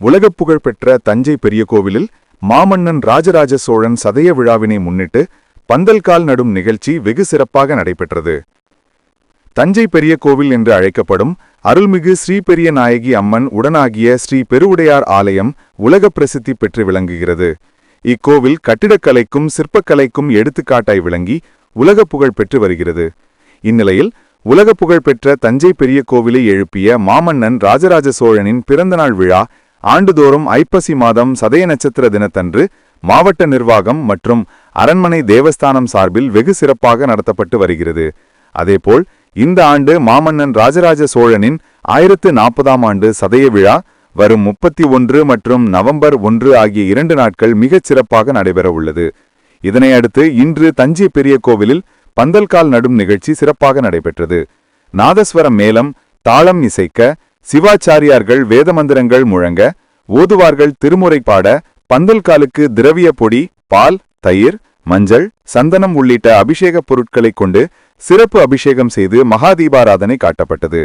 உலகப் புகழ்பெற்ற தஞ்சை பெரிய கோவிலில் மாமன்னன் ராஜராஜ சோழன் சதய விழாவினை முன்னிட்டு பந்தல்கால் நடும் நிகழ்ச்சி வெகு சிறப்பாக நடைபெற்றது. தஞ்சை பெரிய கோவில் என்று அழைக்கப்படும் அருள்மிகு ஸ்ரீ பெரிய நாயகி அம்மன் உடனாகிய ஸ்ரீ பெருவுடையார் ஆலயம் உலக பிரசித்தி பெற்று விளங்குகிறது. இக்கோவில் கட்டிடக்கலைக்கும் சிற்பக்கலைக்கும் எடுத்துக்காட்டாய் விளங்கி உலக புகழ் பெற்று வருகிறது. இந்நிலையில் உலக புகழ்பெற்ற தஞ்சை பெரிய கோவிலை எழுப்பிய மாமன்னன் ராஜராஜ சோழனின் பிறந்தநாள் விழா ஆண்டுதோறும் ஐப்பசி மாதம் சதய நட்சத்திர தினத்தன்று மாவட்ட நிர்வாகம் மற்றும் அரண்மனை தேவஸ்தானம் சார்பில் வெகு சிறப்பாக நடத்தப்பட்டு வருகிறது. அதேபோல் இந்த ஆண்டு மாமன்னன் ராஜராஜ சோழனின் ஆயிரத்து நாற்பதாம் ஆண்டு சதய விழா வரும் முப்பத்தி ஒன்று மற்றும் நவம்பர் ஒன்று ஆகிய இரண்டு நாட்கள் மிகச் சிறப்பாக நடைபெற உள்ளது. இதனையடுத்து இன்று தஞ்சை பெரிய கோவிலில் பந்தல்கால் நடும் நிகழ்ச்சி சிறப்பாக நடைபெற்றது. நாதஸ்வரம் மேளம் தாளம் இசைக்க சிவாச்சாரியார்கள் வேதமந்திரங்கள் முழங்க ஓதுவார்கள் திருமுறை பாட பந்தல்காலுக்கு திரவிய பொடி பால் தயிர் மஞ்சள் சந்தனம் உள்ளிட்ட அபிஷேகப் பொருட்களைக் கொண்டு சிறப்பு அபிஷேகம் செய்து மகாதீபாராதனை காட்டப்பட்டது.